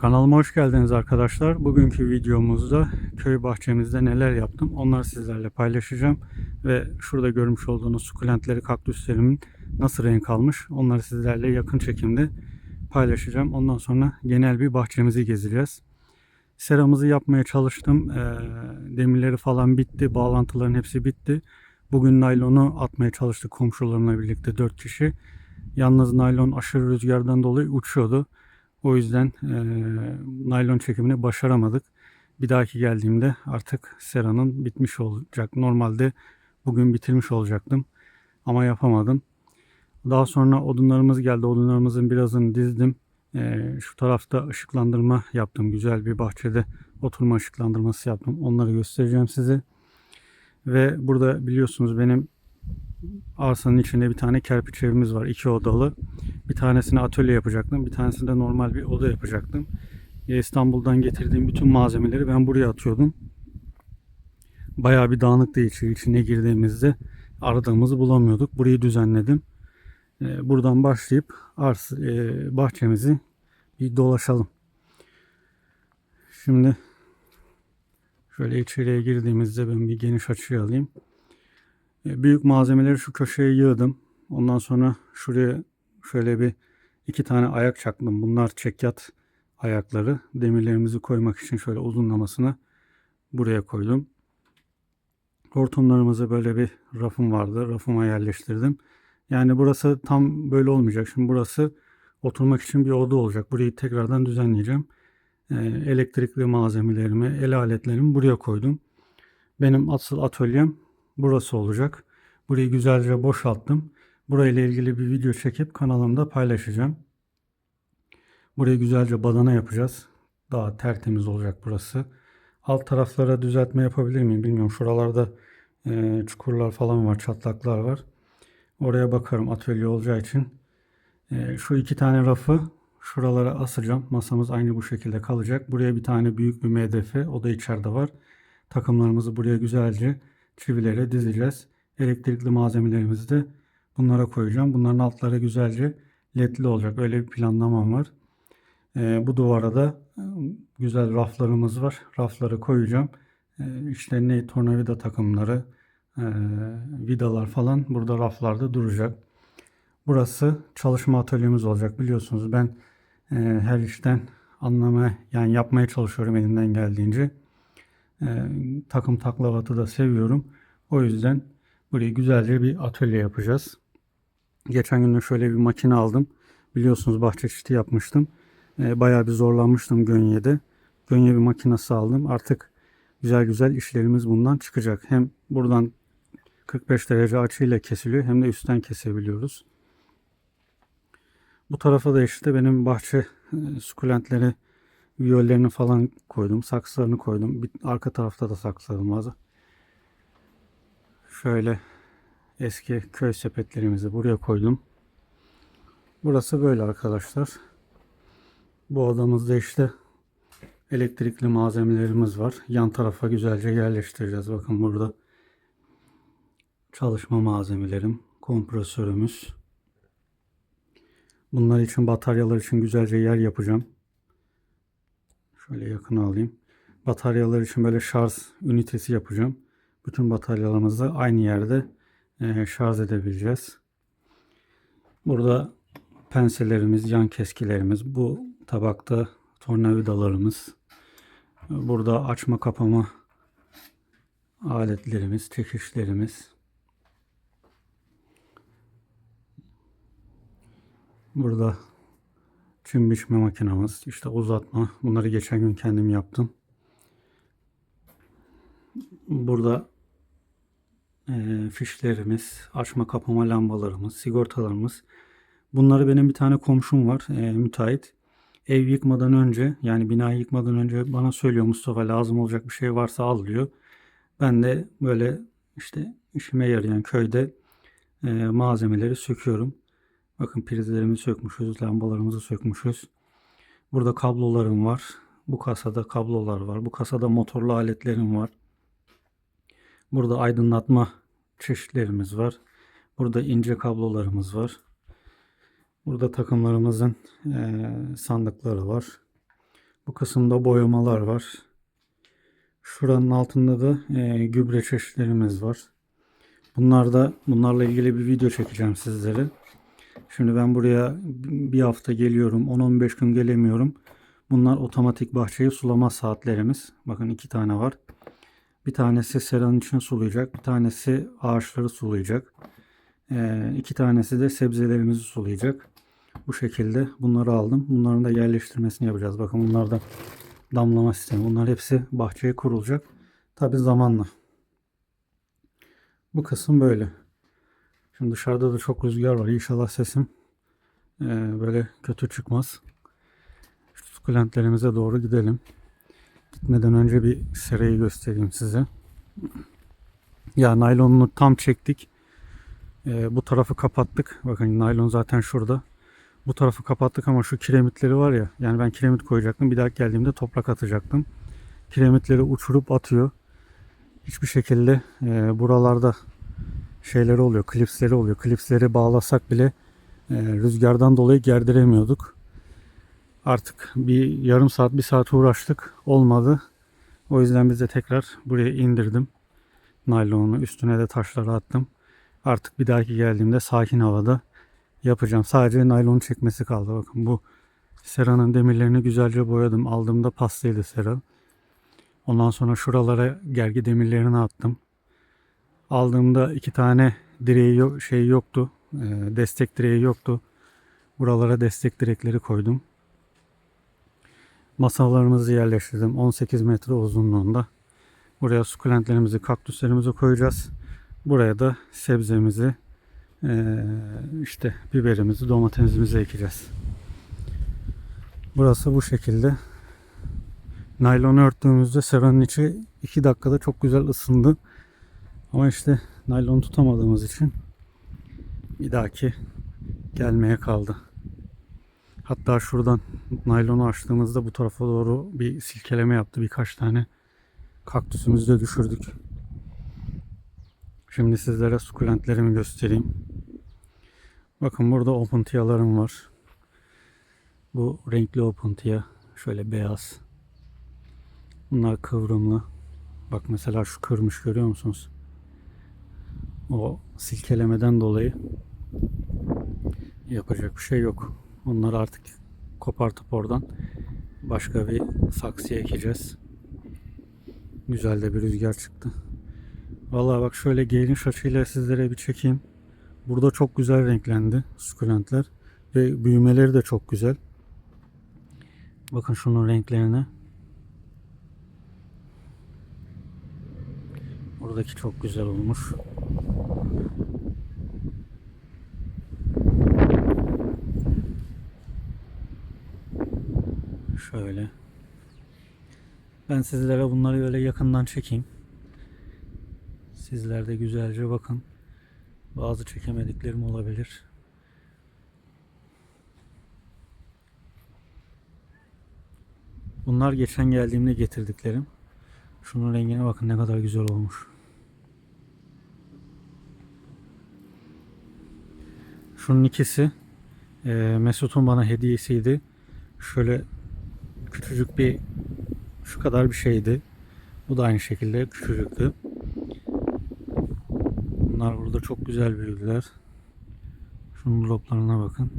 Kanalıma hoş geldiniz arkadaşlar. Bugünkü videomuzda köy bahçemizde neler yaptım onları sizlerle paylaşacağım. Ve şurada görmüş olduğunuz sukulentleri, kaktüslerimin nasıl renk almış onları sizlerle yakın çekimde paylaşacağım. Ondan sonra genel bir bahçemizi gezeceğiz. Seramızı yapmaya çalıştım. Ee, demirleri falan bitti. Bağlantıların hepsi bitti. Bugün naylonu atmaya çalıştık komşularımla birlikte 4 kişi. Yalnız naylon aşırı rüzgardan dolayı uçuyordu. O yüzden e, naylon çekimini başaramadık. Bir dahaki geldiğimde artık seranın bitmiş olacak. Normalde bugün bitirmiş olacaktım ama yapamadım. Daha sonra odunlarımız geldi. Odunlarımızın birazını dizdim. E, şu tarafta ışıklandırma yaptım. Güzel bir bahçede oturma ışıklandırması yaptım. Onları göstereceğim size. Ve burada biliyorsunuz benim arsanın içinde bir tane kerpiç evimiz var. iki odalı. Bir tanesini atölye yapacaktım. Bir tanesini de normal bir oda yapacaktım. Ya İstanbul'dan getirdiğim bütün malzemeleri ben buraya atıyordum. Bayağı bir dağınıktı içi. İçine girdiğimizde aradığımızı bulamıyorduk. Burayı düzenledim. Ee, Buradan başlayıp ars e, bahçemizi bir dolaşalım. Şimdi şöyle içeriye girdiğimizde ben bir geniş açı alayım. E, Büyük malzemeleri şu köşeye yığdım. Ondan sonra şuraya şöyle bir iki tane ayak çaktım. Bunlar çekyat ayakları. Demirlerimizi koymak için şöyle uzunlamasına buraya koydum. Hortumlarımızı böyle bir rafım vardı. Rafıma yerleştirdim. Yani burası tam böyle olmayacak. Şimdi burası oturmak için bir oda olacak. Burayı tekrardan düzenleyeceğim. E, elektrikli malzemelerimi, el aletlerimi buraya koydum. Benim asıl atölyem burası olacak. Burayı güzelce boşalttım. Burayla ilgili bir video çekip kanalımda paylaşacağım. Burayı güzelce badana yapacağız. Daha tertemiz olacak burası. Alt taraflara düzeltme yapabilir miyim bilmiyorum. Şuralarda e, çukurlar falan var, çatlaklar var. Oraya bakarım atölye olacağı için. E, şu iki tane rafı şuralara asacağım. Masamız aynı bu şekilde kalacak. Buraya bir tane büyük bir MDF, o da içeride var. Takımlarımızı buraya güzelce çivilere dizeceğiz. Elektrikli malzemelerimizi de bunlara koyacağım. Bunların altları güzelce ledli olacak. Öyle bir planlamam var. Ee, bu duvara da e, güzel raflarımız var. Rafları koyacağım. Ee, işte ne tornavida takımları, e, vidalar falan burada raflarda duracak. Burası çalışma atölyemiz olacak. Biliyorsunuz ben e, her işten anlamaya yani yapmaya çalışıyorum elimden geldiğince. E, takım taklavatı da seviyorum. O yüzden burayı güzelce bir atölye yapacağız. Geçen gün de şöyle bir makine aldım. Biliyorsunuz bahçe çiti yapmıştım. E, bayağı bir zorlanmıştım Gönye'de. Gönye bir makinesi aldım. Artık güzel güzel işlerimiz bundan çıkacak. Hem buradan 45 derece açıyla kesiliyor hem de üstten kesebiliyoruz. Bu tarafa da işte benim bahçe e, sukulentleri, viyollerini falan koydum. Saksılarını koydum. Bir, arka tarafta da saksılarım var. Şöyle eski köy sepetlerimizi buraya koydum. Burası böyle arkadaşlar. Bu odamızda işte elektrikli malzemelerimiz var. Yan tarafa güzelce yerleştireceğiz. Bakın burada çalışma malzemelerim, kompresörümüz. Bunlar için bataryalar için güzelce yer yapacağım. Şöyle yakın alayım. Bataryalar için böyle şarj ünitesi yapacağım. Bütün bataryalarımızı aynı yerde e, şarj edebileceğiz. Burada penselerimiz, yan keskilerimiz, bu tabakta tornavidalarımız, burada açma kapama aletlerimiz, çekişlerimiz. Burada çim biçme makinamız, işte uzatma. Bunları geçen gün kendim yaptım. Burada e, fişlerimiz, açma kapama lambalarımız, sigortalarımız. Bunları benim bir tane komşum var, e, müteahhit. Ev yıkmadan önce, yani binayı yıkmadan önce bana söylüyor Mustafa lazım olacak bir şey varsa al diyor. Ben de böyle işte işime yarayan köyde e, malzemeleri söküyorum. Bakın prizlerimizi sökmüşüz, lambalarımızı sökmüşüz. Burada kablolarım var. Bu kasada kablolar var. Bu kasada motorlu aletlerim var. Burada aydınlatma çeşitlerimiz var. Burada ince kablolarımız var. Burada takımlarımızın eee, sandıkları var. Bu kısımda boyamalar var. Şuranın altında da e, gübre çeşitlerimiz var. Bunlar da bunlarla ilgili bir video çekeceğim sizlere. Şimdi ben buraya bir hafta geliyorum. 10-15 gün gelemiyorum. Bunlar otomatik bahçeyi sulama saatlerimiz. Bakın iki tane var. Bir tanesi seranın içine sulayacak. Bir tanesi ağaçları sulayacak. Ee, iki tanesi de sebzelerimizi sulayacak. Bu şekilde bunları aldım. Bunların da yerleştirmesini yapacağız. Bakın bunlar da damlama sistemi. Bunlar hepsi bahçeye kurulacak. Tabi zamanla. Bu kısım böyle. Şimdi dışarıda da çok rüzgar var. İnşallah sesim e, böyle kötü çıkmaz. Şu sukulentlerimize doğru gidelim. Gitmeden önce bir serayı göstereyim size. Ya naylonunu tam çektik. E, bu tarafı kapattık. Bakın naylon zaten şurada. Bu tarafı kapattık ama şu kiremitleri var ya. Yani ben kiremit koyacaktım. Bir daha geldiğimde toprak atacaktım. Kiremitleri uçurup atıyor. Hiçbir şekilde e, buralarda şeyleri oluyor. Klipsleri oluyor. Klipsleri bağlasak bile e, rüzgardan dolayı gerdiremiyorduk. Artık bir yarım saat bir saat uğraştık. Olmadı. O yüzden biz de tekrar buraya indirdim. Naylonu üstüne de taşları attım. Artık bir dahaki geldiğimde sakin havada yapacağım. Sadece naylonu çekmesi kaldı. Bakın bu seranın demirlerini güzelce boyadım. Aldığımda pastaydı sera. Ondan sonra şuralara gergi demirlerini attım. Aldığımda iki tane direği yok, şey yoktu. e, destek direği yoktu. Buralara destek direkleri koydum. Masalarımızı yerleştirdim. 18 metre uzunluğunda. Buraya sukulentlerimizi, kaktüslerimizi koyacağız. Buraya da sebzemizi, e, işte biberimizi, domatesimizi ekeceğiz. Burası bu şekilde. Naylonu örttüğümüzde seranın içi 2 dakikada çok güzel ısındı. Ama işte naylon tutamadığımız için bir dahaki gelmeye kaldı. Hatta şuradan naylonu açtığımızda bu tarafa doğru bir silkeleme yaptı. Birkaç tane kaktüsümüzü de düşürdük. Şimdi sizlere sukulentlerimi göstereyim. Bakın burada open tiyalarım var. Bu renkli open tiya. Şöyle beyaz. Bunlar kıvrımlı. Bak mesela şu kırmış görüyor musunuz? O silkelemeden dolayı yapacak bir şey yok. Onları artık kopartıp oradan başka bir saksıya ekeceğiz. Güzel de bir rüzgar çıktı. Vallahi bak şöyle geniş açıyla sizlere bir çekeyim. Burada çok güzel renklendi sukulentler ve büyümeleri de çok güzel. Bakın şunun renklerine. Buradaki çok güzel olmuş. Şöyle. Ben sizlere bunları böyle yakından çekeyim. Sizler de güzelce bakın. Bazı çekemediklerim olabilir. Bunlar geçen geldiğimde getirdiklerim. Şunun rengine bakın ne kadar güzel olmuş. Şunun ikisi e, Mesut'un bana hediyesiydi. Şöyle küçücük bir şu kadar bir şeydi. Bu da aynı şekilde küçücüktü. Bunlar burada çok güzel büyüdüler. Şunun loblarına bakın.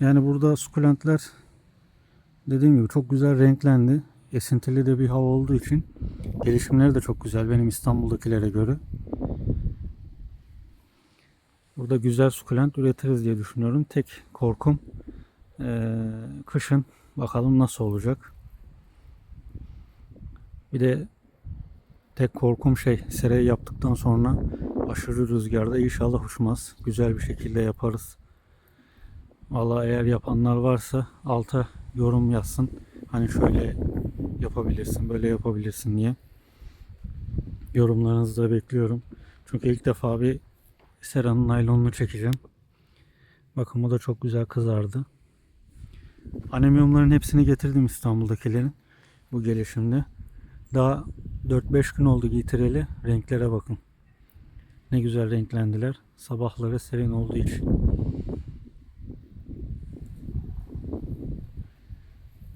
Yani burada sukulentler dediğim gibi çok güzel renklendi. Esintili de bir hava olduğu için gelişimleri de çok güzel benim İstanbul'dakilere göre. Burada güzel sukulent üretiriz diye düşünüyorum. Tek korkum eee, kışın bakalım nasıl olacak. Bir de tek korkum şey serayı yaptıktan sonra aşırı rüzgarda inşallah uçmaz. Güzel bir şekilde yaparız. Valla eğer yapanlar varsa alta yorum yazsın. Hani şöyle yapabilirsin, böyle yapabilirsin diye. Yorumlarınızı da bekliyorum. Çünkü ilk defa bir seranın naylonunu çekeceğim. Bakın bu da çok güzel kızardı. Anemiyumların hepsini getirdim İstanbul'dakilerin. Bu gelişimde. Daha 4-5 gün oldu getireli. Renklere bakın. Ne güzel renklendiler. Sabahları serin olduğu için.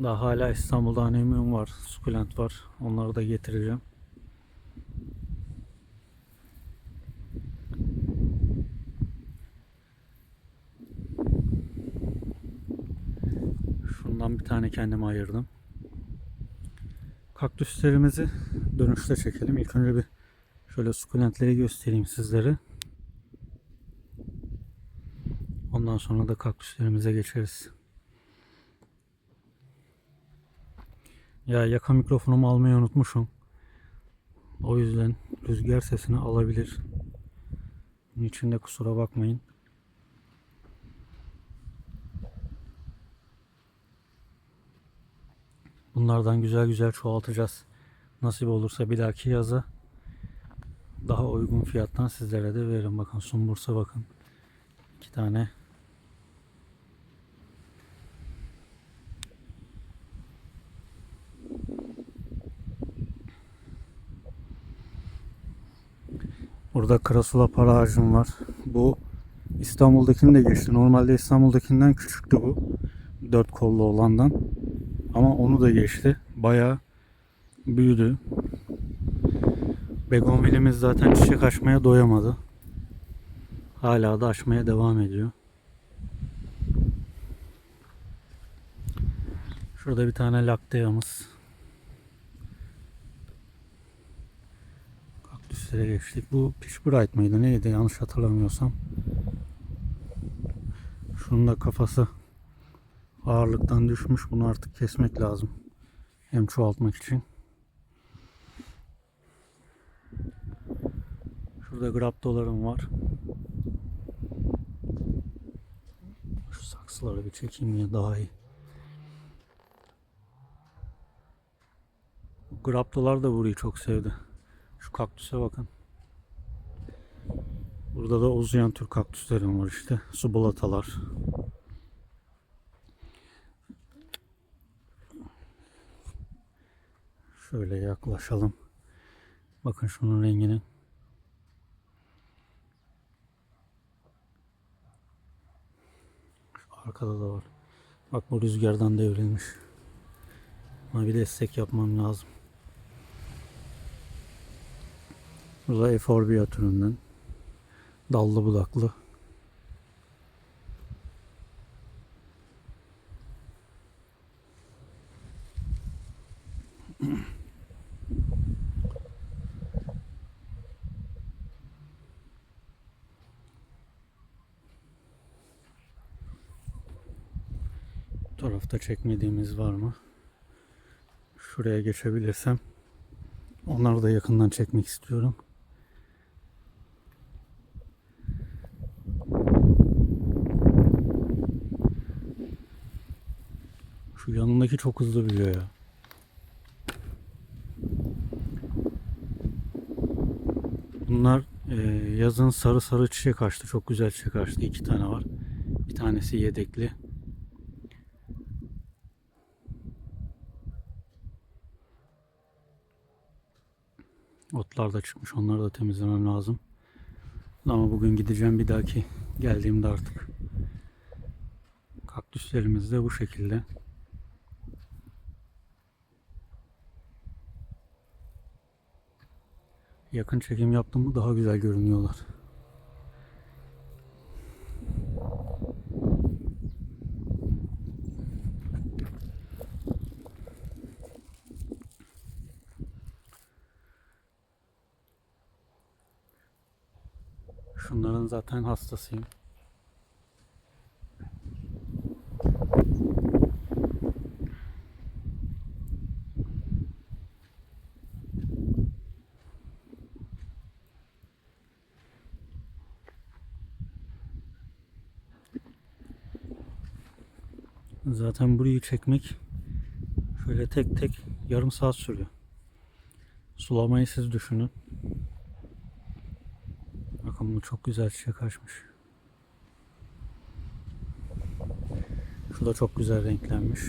Daha hala İstanbul'da anemiyum var, sukulent var. Onları da getireceğim. Şundan bir tane kendime ayırdım. Kaktüslerimizi dönüşte çekelim. İlk önce bir şöyle sukulentleri göstereyim sizlere. Ondan sonra da kaktüslerimize geçeriz. Ya yaka mikrofonumu almayı unutmuşum. O yüzden rüzgar sesini alabilir. Bunun için de kusura bakmayın. Bunlardan güzel güzel çoğaltacağız. Nasip olursa bir dahaki yaza daha uygun fiyattan sizlere de veririm. Bakın sumbursa bakın. iki tane Burada Krasula para ağacım var. Bu İstanbul'dakini de geçti. Normalde İstanbul'dakinden küçüktü bu. Dört kollu olandan. Ama onu da geçti. Bayağı büyüdü. Begonvilimiz zaten çiçek açmaya doyamadı. Hala da açmaya devam ediyor. Şurada bir tane lakteyamız. Kaktüslere geçtik. Bu Pitch Bright mıydı neydi yanlış hatırlamıyorsam. Şunun da kafası ağırlıktan düşmüş. Bunu artık kesmek lazım. Hem çoğaltmak için. Şurada graptolarım var. Şu saksıları bir çekeyim ya daha iyi. Graptolar da burayı çok sevdi. Şu kaktüse bakın. Burada da uzayan tür kaktüslerim var işte. Subulatalar. Şöyle yaklaşalım. Bakın şunun rengini. Arkada da var. Bak bu rüzgardan devrilmiş. Buna bir destek yapmam lazım. Bu da eforbia türünden. Dallı budaklı. Tarafta çekmediğimiz var mı? Şuraya geçebilirsem onları da yakından çekmek istiyorum. Şu yanındaki çok hızlı büyüyor ya. Bunlar e, yazın sarı sarı çiçek açtı. Çok güzel çiçek açtı. İki tane var. Bir tanesi yedekli. Otlar da çıkmış. Onları da temizlemem lazım. Ama bugün gideceğim bir dahaki geldiğimde artık. Kaktüslerimiz de bu şekilde. Yakın çekim yaptım mı daha güzel görünüyorlar. Zaten hastasıyım. Zaten burayı çekmek şöyle tek tek yarım saat sürüyor. Sulamayı siz düşünün. Bakın çok güzel çiçek açmış. Şu da çok güzel renklenmiş.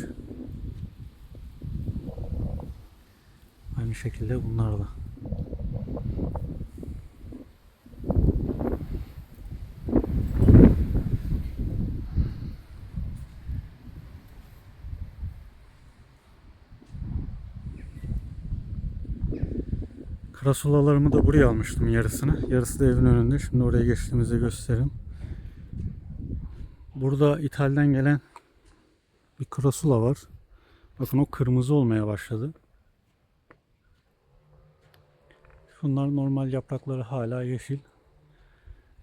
Aynı şekilde bunlar Krasulalarımı da buraya almıştım yarısını. Yarısı da evin önünde. Şimdi oraya geçtiğimizde göstereyim. Burada İtal'den gelen bir krasula var. Bakın o kırmızı olmaya başladı. Şunlar normal yaprakları hala yeşil.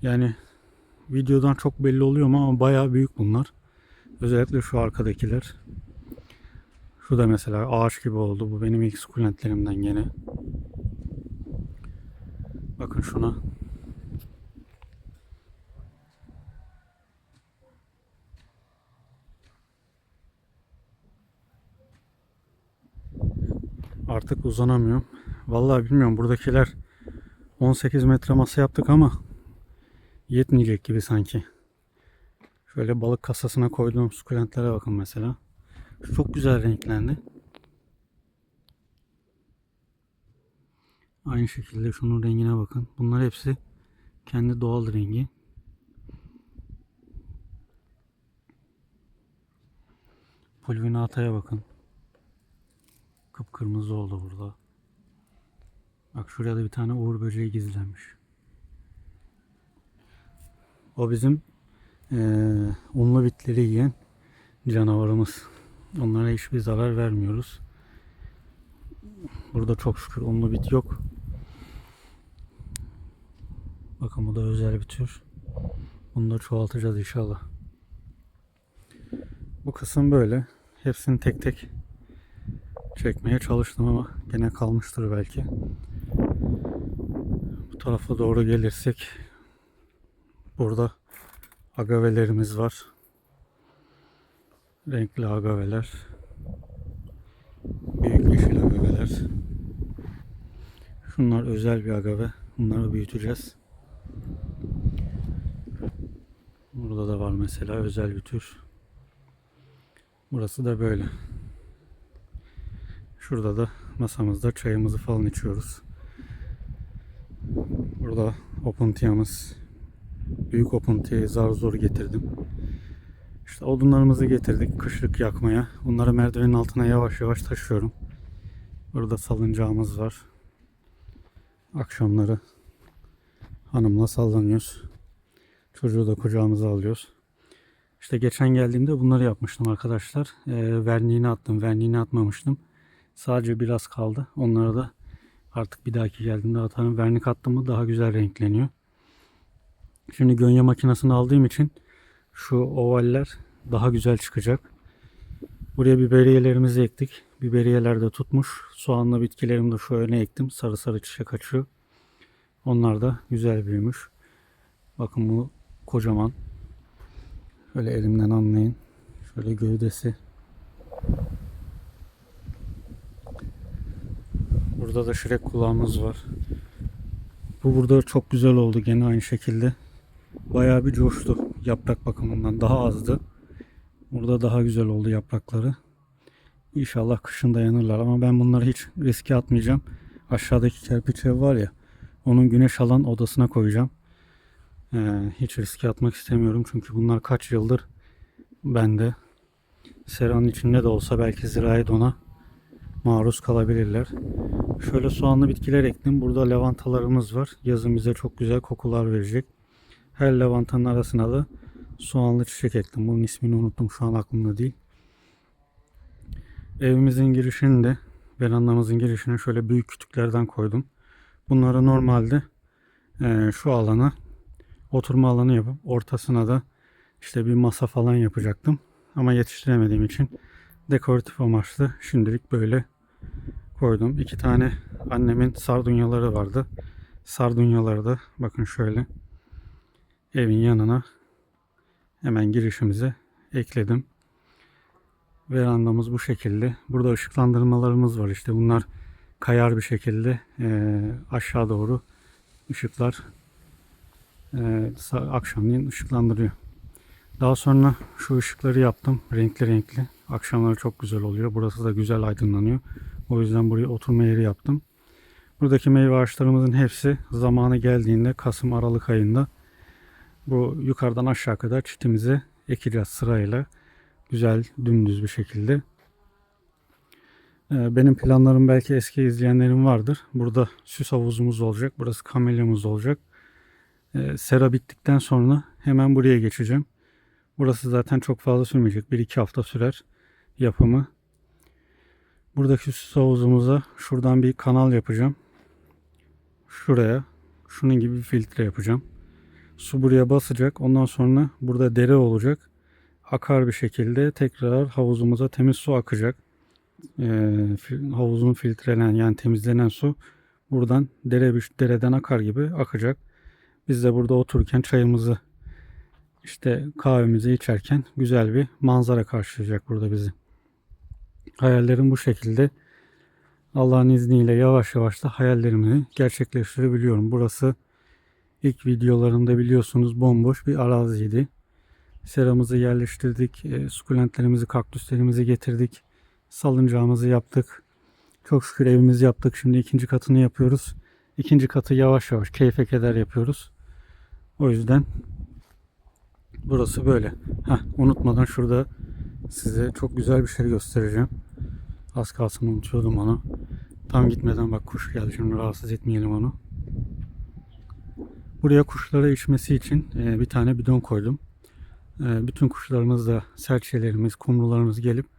Yani videodan çok belli oluyor mu ama bayağı büyük bunlar. Özellikle şu arkadakiler. Şu da mesela ağaç gibi oldu. Bu benim ilk sukulentlerimden gene. Bakın şuna. Artık uzanamıyorum. Vallahi bilmiyorum buradakiler 18 metre masa yaptık ama yetmeyecek gibi sanki. Şöyle balık kasasına koyduğum sukulentlere bakın mesela. Çok güzel renklendi. Aynı şekilde şunun rengine bakın. Bunlar hepsi kendi doğal rengi. Pulvinata'ya bakın. Kıpkırmızı oldu burada. Bak şuraya da bir tane uğur böceği gizlenmiş. O bizim eee, unlu bitleri yiyen canavarımız. Onlara hiçbir zarar vermiyoruz. Burada çok şükür unlu bit yok. Bakın bu da özel bir tür. Bunu da çoğaltacağız inşallah. Bu kısım böyle. Hepsini tek tek çekmeye çalıştım ama gene kalmıştır belki. Bu tarafa doğru gelirsek burada agavelerimiz var. Renkli agaveler. Büyük yeşil agaveler. Şunlar özel bir agave. Bunları büyüteceğiz. Burada da var mesela özel bir tür. Burası da böyle. Şurada da masamızda çayımızı falan içiyoruz. Burada opuntiamız. Büyük opuntiayı zar zor getirdim. İşte odunlarımızı getirdik kışlık yakmaya. Bunları merdivenin altına yavaş yavaş taşıyorum. Burada salıncağımız var. Akşamları hanımla sallanıyoruz. Çocuğu da kucağımıza alıyoruz. İşte geçen geldiğimde bunları yapmıştım arkadaşlar. Ee, verniğini attım. Verniğini atmamıştım. Sadece biraz kaldı. Onları da artık bir dahaki geldiğimde atarım. Vernik attım mı daha güzel renkleniyor. Şimdi gönye makinesini aldığım için şu ovaller daha güzel çıkacak. Buraya biberiyelerimizi ektik. Biberiyeler de tutmuş. Soğanlı bitkilerimi de şu öne ektim. Sarı sarı çiçek açıyor. Onlar da güzel büyümüş. Bakın bu kocaman. Şöyle elimden anlayın. Şöyle gövdesi. Burada da şirek kulağımız var. Bu burada çok güzel oldu gene aynı şekilde. Bayağı bir coştu yaprak bakımından. Daha azdı. Burada daha güzel oldu yaprakları. İnşallah kışın dayanırlar ama ben bunları hiç riske atmayacağım. Aşağıdaki kerpiç ev var ya onun güneş alan odasına koyacağım. Ee, hiç riske atmak istemiyorum çünkü bunlar kaç yıldır bende. Seranın içinde de olsa belki zirai dona maruz kalabilirler. Şöyle soğanlı bitkiler ektim. Burada lavantalarımız var. Yazın bize çok güzel kokular verecek. Her lavantanın arasına da soğanlı çiçek ektim. Bunun ismini unuttum şu an aklımda değil. Evimizin girişini de verandamızın girişine şöyle büyük kütüklerden koydum. Bunları normalde e, şu alana oturma alanı yapıp ortasına da işte bir masa falan yapacaktım. Ama yetiştiremediğim için dekoratif amaçlı şimdilik böyle koydum. İki tane annemin sardunyaları vardı. Sardunyaları da bakın şöyle evin yanına hemen girişimize ekledim. Verandamız bu şekilde. Burada ışıklandırmalarımız var. İşte bunlar kayar bir şekilde e, aşağı doğru ışıklar e, akşamleyin ışıklandırıyor. Daha sonra şu ışıkları yaptım. Renkli renkli. Akşamları çok güzel oluyor. Burası da güzel aydınlanıyor. O yüzden buraya oturma yeri yaptım. Buradaki meyve ağaçlarımızın hepsi zamanı geldiğinde Kasım Aralık ayında bu yukarıdan aşağı kadar çitimize ekeceğiz sırayla. Güzel dümdüz bir şekilde. Ee, Benim planlarım belki eski izleyenlerim vardır. Burada süs havuzumuz olacak. Burası kamelyamız olacak. Ee, Sera bittikten sonra hemen buraya geçeceğim. Burası zaten çok fazla sürmeyecek. 1-2 hafta sürer yapımı. Buradaki süs havuzumuza şuradan bir kanal yapacağım. Şuraya şunun gibi bir filtre yapacağım. Su buraya basacak. Ondan sonra burada dere olacak. Akar bir şekilde tekrar havuzumuza temiz su akacak. Fil- havuzun filtrelenen yani temizlenen su buradan dere dereden akar gibi akacak. Biz de burada otururken çayımızı işte kahvemizi içerken güzel bir manzara karşılayacak burada bizi. Hayallerim bu şekilde. Allah'ın izniyle yavaş yavaş da hayallerimi gerçekleştirebiliyorum. Burası ilk videolarımda biliyorsunuz bomboş bir araziydi. Seramızı yerleştirdik, e, sukulentlerimizi, kaktüslerimizi getirdik. Salıncağımızı yaptık. Çok şükür evimizi yaptık. Şimdi ikinci katını yapıyoruz. İkinci katı yavaş yavaş keyfe keder yapıyoruz. O yüzden burası böyle. Heh, unutmadan şurada size çok güzel bir şey göstereceğim. Az kalsın unutuyordum onu. Tam gitmeden bak kuş geldi. Şimdi rahatsız etmeyelim onu. Buraya kuşlara içmesi için e, bir tane bidon koydum. E, bütün kuşlarımız da serçelerimiz, kumrularımız gelip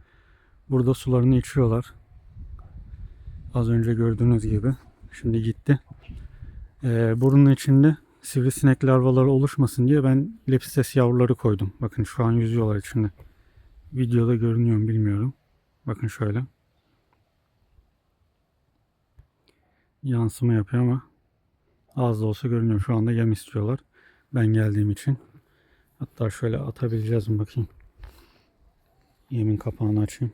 burada sularını içiyorlar. Az önce gördüğünüz gibi. Şimdi gitti. E, burunun içinde sivrisinek larvaları oluşmasın diye ben lepistes yavruları koydum. Bakın şu an yüzüyorlar içinde. Videoda görünüyor mu bilmiyorum. Bakın şöyle. Yansıma yapıyor ama az da olsa görünüyor. Şu anda yem istiyorlar. Ben geldiğim için. Hatta şöyle atabileceğiz mi bakayım. Yemin kapağını açayım.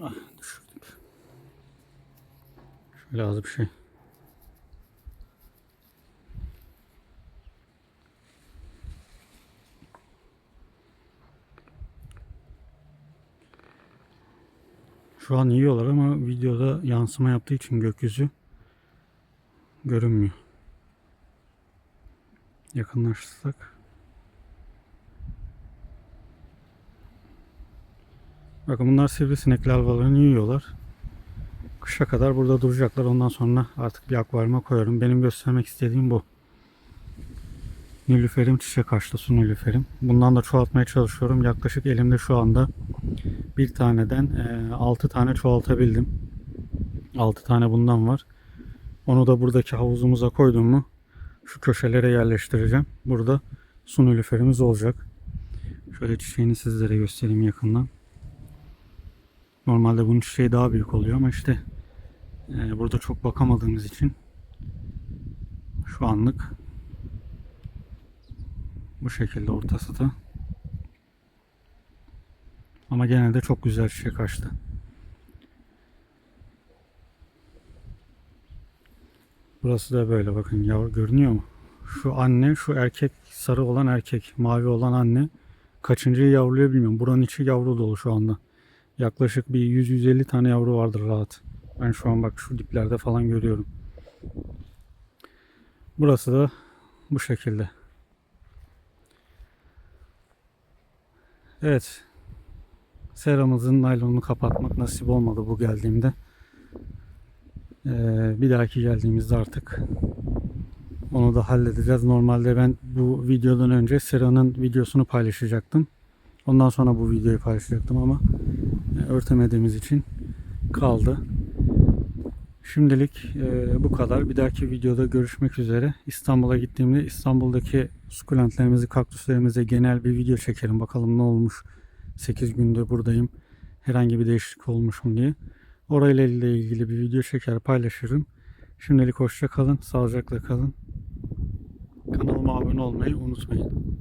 Ah düşürdük. Şöyle az bir şey. Şu an yiyorlar ama videoda yansıma yaptığı için gökyüzü görünmüyor. Yakınlaştırsak. Bakın bunlar sivrisinek larvalarını yiyorlar. Kışa kadar burada duracaklar. Ondan sonra artık bir akvaryuma koyarım. Benim göstermek istediğim bu. Nilüferim çiçek açtı su nilüferim. Bundan da çoğaltmaya çalışıyorum. Yaklaşık elimde şu anda bir taneden 6 tane çoğaltabildim. 6 tane bundan var. Onu da buradaki havuzumuza koydum mu şu köşelere yerleştireceğim. Burada su nilüferimiz olacak. Şöyle çiçeğini sizlere göstereyim yakından. Normalde bunun çiçeği daha büyük oluyor ama işte e, burada çok bakamadığımız için şu anlık bu şekilde ortası da. Ama gene de çok güzel çiçek açtı. Burası da böyle bakın yavru görünüyor mu? Şu anne, şu erkek sarı olan erkek, mavi olan anne. Kaçıncıyı yavruluyor bilmiyorum. Buranın içi yavru dolu şu anda. Yaklaşık bir 100-150 tane yavru vardır rahat. Ben şu an bak şu diplerde falan görüyorum. Burası da bu şekilde. Evet. Seramızın naylonunu kapatmak nasip olmadı bu geldiğimde. Ee, bir dahaki geldiğimizde artık onu da halledeceğiz. Normalde ben bu videodan önce Sera'nın videosunu paylaşacaktım. Ondan sonra bu videoyu paylaşacaktım ama e, örtemediğimiz için kaldı. Şimdilik e, bu kadar. Bir dahaki videoda görüşmek üzere. İstanbul'a gittiğimde İstanbul'daki sukulentlerimizi, kaktüslerimize genel bir video çekerim. Bakalım ne olmuş. 8 günde buradayım. Herhangi bir değişiklik olmuş mu diye. Orayla ilgili bir video çeker paylaşırım. Şimdilik hoşça kalın. Sağlıcakla kalın. Kanalıma abone olmayı unutmayın.